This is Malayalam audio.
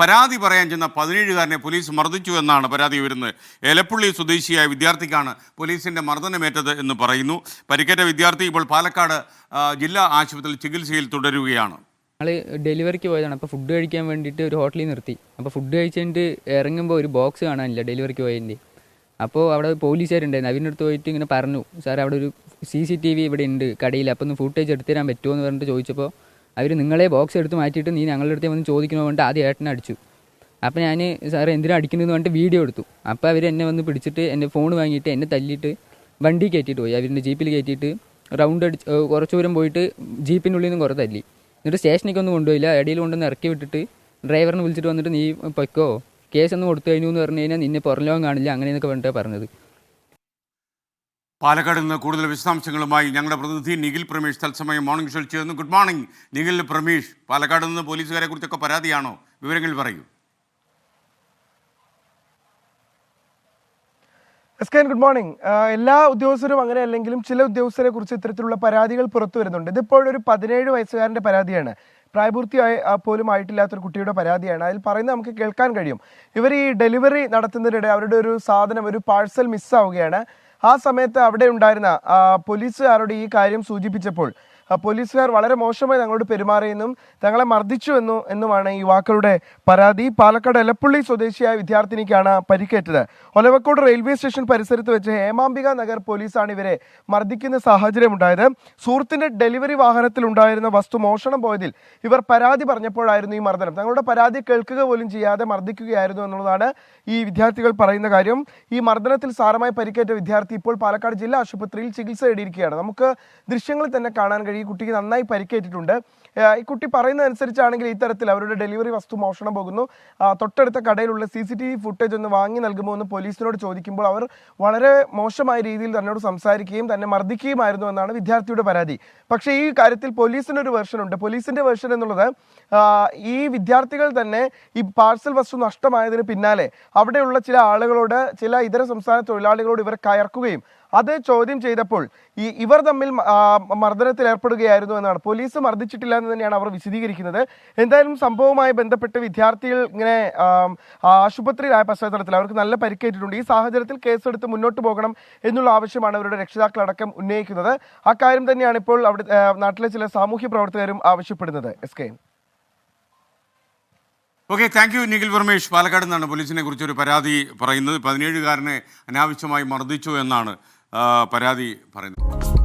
പരാതി പറയാൻ ചെന്ന പതിനേഴുകാരനെ പോലീസ് മർദ്ദിച്ചു എന്നാണ് പരാതി വരുന്നത്. എലപ്പുള്ളി സ്വദേശിയായ വിദ്യാർത്ഥിക്കാണ് പോലീസിന്റെ മർദ്ദനമേറ്റത് എന്ന് പറയുന്നു. പരിക്കേറ്റ വിദ്യാർത്ഥി ഇപ്പോൾ പാലക്കാട് ജില്ലാ ആശുപത്രിയിൽ ചികിത്സയിൽ തുടരുകയാണ്. ഞങ്ങൾ ഡെലിവറിക്ക് പോയതാണ്. അപ്പോൾ ഫുഡ് കഴിക്കാൻ വേണ്ടിയിട്ട് ഒരു ഹോട്ടലിൽ നിർത്തി. അപ്പോൾ ഫുഡ് കഴിച്ചിട്ട് ഇറങ്ങുമ്പോൾ ഒരു ബോക്സ് കാണാനില്ല ഡെലിവറിക്ക് പോയതിന്റെ അപ്പോൾ അവിടെ പോലീസുകാരുണ്ടായിരുന്നു. അവരുടെ അടുത്ത് പോയിട്ട് ഇങ്ങനെ പറഞ്ഞു സാർ അവിടെ ഒരു സി സി ടി വി ഇവിടെ ഉണ്ട് കടയിൽ. അപ്പോൾ ഒന്ന് ഫുട്ടേജ് എടുത്തു തരാൻ പറ്റുമോ? എന്ന് പറഞ്ഞിട്ട് ചോദിച്ചപ്പോൾ അവർ നിങ്ങളെ ബോക്സ് എടുത്ത് മാറ്റിയിട്ട് നീ ഞങ്ങളുടെ അടുത്ത് വന്ന് ചോദിക്കണോ കൊണ്ട് ആദ്യം ഏട്ടനെ അടിച്ചു. അപ്പോൾ ഞാൻ സാർ എന്തിനാ അടിക്കുന്നതെന്ന് പറഞ്ഞിട്ട് വീഡിയോ എടുത്തു. അപ്പോൾ അവർ എന്നെ വന്ന് പിടിച്ചിട്ട് എന്റെ ഫോൺ വാങ്ങിയിട്ട് എന്നെ തല്ലിയിട്ട് വണ്ടി കയറ്റിയിട്ട് പോയി. അവരുടെ ജീപ്പിൽ കയറ്റിയിട്ട് റൗണ്ട് അടിച്ച് കുറച്ച് ദൂരം പോയിട്ട് ജീപ്പിനുള്ളിൽ നിന്ന് കുറേ തല്ലി. എന്നിട്ട് സ്റ്റേഷനിലേക്ക് ഒന്നും കൊണ്ടുപോയില്ല. ഇടയിൽ കൊണ്ടുവന്ന് ഇറക്കി വിട്ടിട്ട് ഡ്രൈവറിനെ വിളിച്ചിട്ട് വന്നിട്ട് നീ പൊയ്ക്കോ കേസ് ഒന്ന് കൊടുത്തു കഴിഞ്ഞു എന്ന് പറഞ്ഞു കഴിഞ്ഞാൽ നിന്നെ പുറം ലോകം കാണില്ല അങ്ങനെയെന്നൊക്കെ പറഞ്ഞിട്ട് പറഞ്ഞത്. പാലക്കാട് നിന്ന് കൂടുതൽ വിശദാംശങ്ങളുമായി ഞങ്ങളുടെ പ്രതിനിധി നിഖിൽ പ്രമേഷ്. തത്സമയം മോർണിംഗ് ഷോയിൽ ചേർന്നു ഗുഡ് മോർണിംഗ് നിഖിൽ പ്രമേഷ്. പാലക്കാട് നിന്ന് പോലീസുകാരെ കുറിച്ചൊക്കെ പരാതിയാണോ? വിവരങ്ങൾ പറയൂ. എസ് കെ ഗുഡ് മോർണിംഗ് എല്ലാ ഉദ്യോഗസ്ഥരും അങ്ങനെ അല്ലെങ്കിലും ചില ഉദ്യോഗസ്ഥരെ കുറിച്ച് ഇത്തരത്തിലുള്ള പരാതികൾ പുറത്തു വരുന്നുണ്ട്. ഇതിപ്പോൾ ഒരു പതിനേഴ് വയസ്സുകാരന്റെ പരാതിയാണ്. പ്രായപൂർത്തിയായി ആ, പോലും ആയിട്ടില്ലാത്തൊരു കുട്ടിയുടെ പരാതിയാണ്. അതിൽ പറയുന്നത് നമുക്ക് കേൾക്കാൻ കഴിയും. ഇവർ ഈ ഡെലിവറി നടത്തുന്നതിനിടെ അവരുടെ ഒരു സാധനം ഒരു പാഴ്സൽ മിസ്സാവുകയാണ് ആ സമയത്ത് അവിടെ ഉണ്ടായിരുന്ന പോലീസുകാരോട് ഈ കാര്യം സൂചിപ്പിച്ചപ്പോൾ പോലീസുകാർ വളരെ മോശമായി ഞങ്ങളോട് പെരുമാറിയെന്നും തങ്ങളെ മർദ്ദിച്ചു എന്നു എന്നുമാണ് യുവാക്കളുടെ പരാതി. പാലക്കാട് എലപ്പുള്ളി സ്വദേശിയായ വിദ്യാർത്ഥിനിക്കാണ് പരിക്കേറ്റത്. ഒലവക്കോട് റെയിൽവേ സ്റ്റേഷൻ പരിസരത്ത് വെച്ച് ഹേമാംബിക നഗർ പോലീസാണ് ഇവരെ മർദ്ദിക്കുന്ന സാഹചര്യം ഉണ്ടായത് സുഹൃത്തിന്റെ ഡെലിവറി വാഹനത്തിൽ ഉണ്ടായിരുന്ന വസ്തു മോഷണം പോയതിൽ ഇവർ പരാതി പറഞ്ഞപ്പോഴായിരുന്നു ഈ മർദ്ദനം. തങ്ങളുടെ പരാതി കേൾക്കുക പോലും ചെയ്യാതെ മർദ്ദിക്കുകയായിരുന്നു എന്നുള്ളതാണ് ഈ വിദ്യാർത്ഥികൾ പറയുന്ന കാര്യം. ഈ മർദ്ദനത്തിൽ സാരമായി പരിക്കേറ്റ വിദ്യാർത്ഥി ഇപ്പോൾ പാലക്കാട് ജില്ലാ ആശുപത്രിയിൽ ചികിത്സ തേടിയിരിക്കുകയാണ് നമുക്ക് ദൃശ്യങ്ങളിൽ തന്നെ കാണാൻ കഴിയും. ഈ കുട്ടിക്ക് നന്നായി പരിക്കേറ്റിട്ടുണ്ട്. ഈ കുട്ടി പറയുന്നതനുസരിച്ചാണെങ്കിൽ ഇത്തരത്തിൽ അവരുടെ ഡെലിവറി വസ്തു മോഷണം പോകുന്നു. തൊട്ടടുത്ത കടയിലുള്ള C C T V footage ഒന്ന് വാങ്ങി നൽകുമോ എന്ന് പോലീസിനോട് ചോദിക്കുമ്പോൾ അവർ വളരെ മോശമായ രീതിയിൽ തന്നോട് സംസാരിക്കുകയും തന്നെ മർദ്ദിക്കുകയുമായിരുന്നു എന്നാണ് വിദ്യാർത്ഥിയുടെ പരാതി. പക്ഷേ ഈ കാര്യത്തിൽ പോലീസിനൊരു വേർഷൻ ഉണ്ട്. പോലീസിന്റെ വേർഷൻ എന്നുള്ളത് ഈ വിദ്യാർത്ഥികൾ തന്നെ ഈ പാഴ്സൽ വസ്തു നഷ്ടമായതിന് പിന്നാലെ അവിടെയുള്ള ചില ആളുകളോട് ചില ഇതര സംസ്ഥാന തൊഴിലാളികളോട് ഇവർ കയർക്കുകയും അത് ചോദ്യം ചെയ്തപ്പോൾ ഈ ഇവർ തമ്മിൽ മർദ്ദനത്തിൽ ഏർപ്പെടുകയായിരുന്നു എന്നാണ്. പോലീസ് മർദ്ദിച്ചിട്ടില്ല എന്ന് തന്നെയാണ് അവർ വിശദീകരിക്കുന്നത്. എന്തായാലും സംഭവവുമായി ബന്ധപ്പെട്ട് വിദ്യാർത്ഥികൾ ഇങ്ങനെ ആശുപത്രിയിലായ പശ്ചാത്തലത്തിൽ അവർക്ക് നല്ല പരിക്കേറ്റിട്ടുണ്ട്. ഈ സാഹചര്യത്തിൽ കേസെടുത്ത് മുന്നോട്ട് പോകണം എന്നുള്ള ആവശ്യമാണ് അവരുടെ രക്ഷിതാക്കളടക്കം ഉന്നയിക്കുന്നത്. ആ കാര്യം തന്നെയാണ് ഇപ്പോൾ അവിടെ നാട്ടിലെ ചില സാമൂഹ്യ പ്രവർത്തകരും ആവശ്യപ്പെടുന്നത്. എസ് K. Okay thank you Nikhil Paramesh Palakkad നിന്നാണ് പോലീസിനെ കുറിച്ച് ഒരു പരാതി പറയുന്നത്. പതിനേഴുകാരനെ അനാവശ്യമായി മർദ്ദിച്ചു എന്നാണ് പരാതി പറയുന്നത്